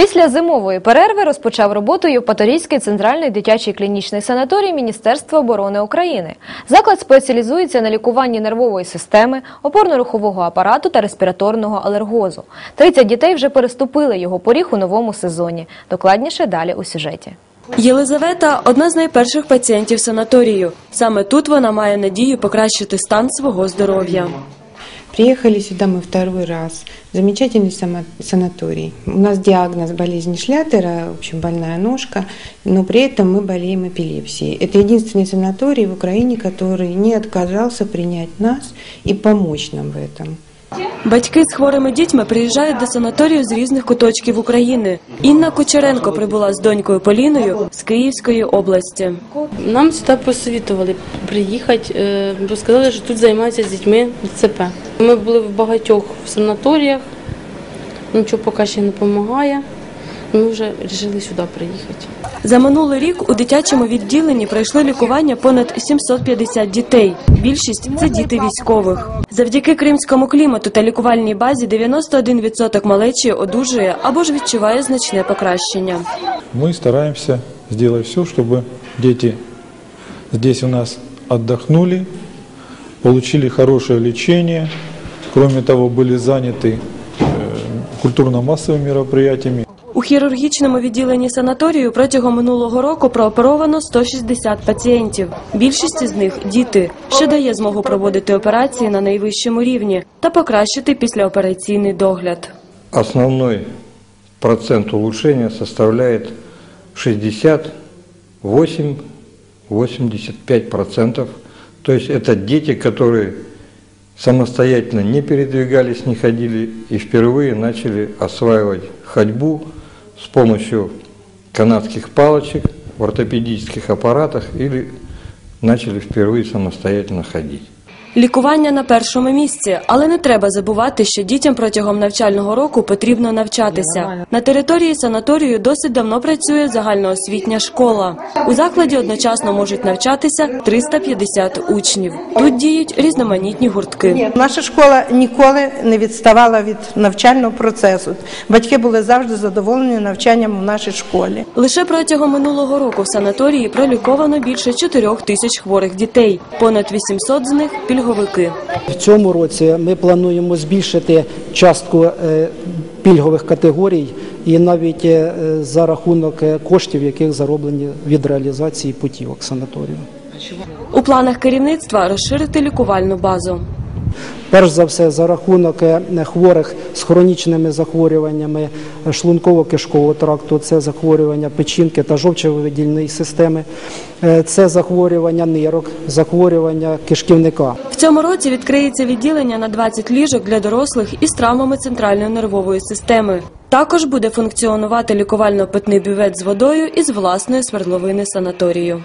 Після зимової перерви розпочав роботу Євпаторійський центральний дитячий клінічний санаторій Міністерства оборони України. Заклад спеціалізується на лікуванні нервової системи, опорно-рухового апарату та респіраторного алергозу. 30 дітей вже переступили його поріг у новому сезоні. Докладніше далі у сюжеті. Єлизавета одна з найперших пацієнтів санаторію. Саме тут вона має надію покращити стан свого здоров'я. Приехали сюда мы второй раз. Замечательный сама- санаторий. У нас диагноз болезнь Шлятера, в общем, больная ножка, но при этом мы болеем эпилепсией. Это единственный санаторий в Украине, который не отказался принять нас и помочь нам в этом. Батьки з хворими дітьми приїжджають до санаторію з різних куточків України. Інна Кучеренко прибула з донькою Поліною з Київської області. Нам сюди посовітували приїхати, е, бо сказали, що тут займаються з дітьми ЦП. Ми були в багатьох санаторіях, нічого поки ще не допомагає. Ми вже вирішили сюди приїхати. За минулий рік у дитячому відділенні пройшли лікування понад 750 дітей. Більшість це діти військових. Завдяки кримському клімату та лікувальній базі 91% малечі одужує або ж відчуває значне покращення. Мы стараемся сделать все, чтобы дети здесь у нас отдохнули, получили хорошее лечение, кроме того, были заняты э, культурно-массовыми мероприятиями. У хірургічному відділенні санаторію протягом минулого року прооперовано 160 пацієнтів. Більшість з них діти, що дає змогу проводити операції на найвищому рівні та покращити післяопераційний догляд. Основной процент улучшения составляет 68-85%. То есть это дети, которые самостоятельно не передвигались, не ходили и впервые начали осваивать ходьбу с помощью канадских палочек в ортопедических аппаратах или начали впервые самостоятельно ходить. Лікування на першому місці, але не треба забувати, що дітям протягом навчального року потрібно навчатися. На території санаторію досить давно працює загальноосвітня школа. У закладі одночасно можуть навчатися 350 учнів. Тут діють різноманітні гуртки. Наша школа ніколи не відставала від навчального процесу. Батьки були завжди задоволені навчанням у нашій школі. Лише протягом минулого року в санаторії проліковано більше 4 тисяч хворих дітей. Понад 800 з них пільговики. В цьому році ми плануємо збільшити частку е, пільгових категорій і навіть е, за рахунок е, коштів, яких зароблені від реалізації путівок санаторію. У планах керівництва розширити лікувальну базу. Перш за все, за рахунок е, хворих з хронічними захворюваннями е, шлунково-кишкового тракту, це захворювання печінки та жовчовидільної системи, е, це захворювання нирок, захворювання кишківника. В цьому році відкриється відділення на 20 ліжок для дорослих із травмами центральної нервової системи. Також буде функціонувати лікувально-питний бювет з водою із власної свердловини санаторію.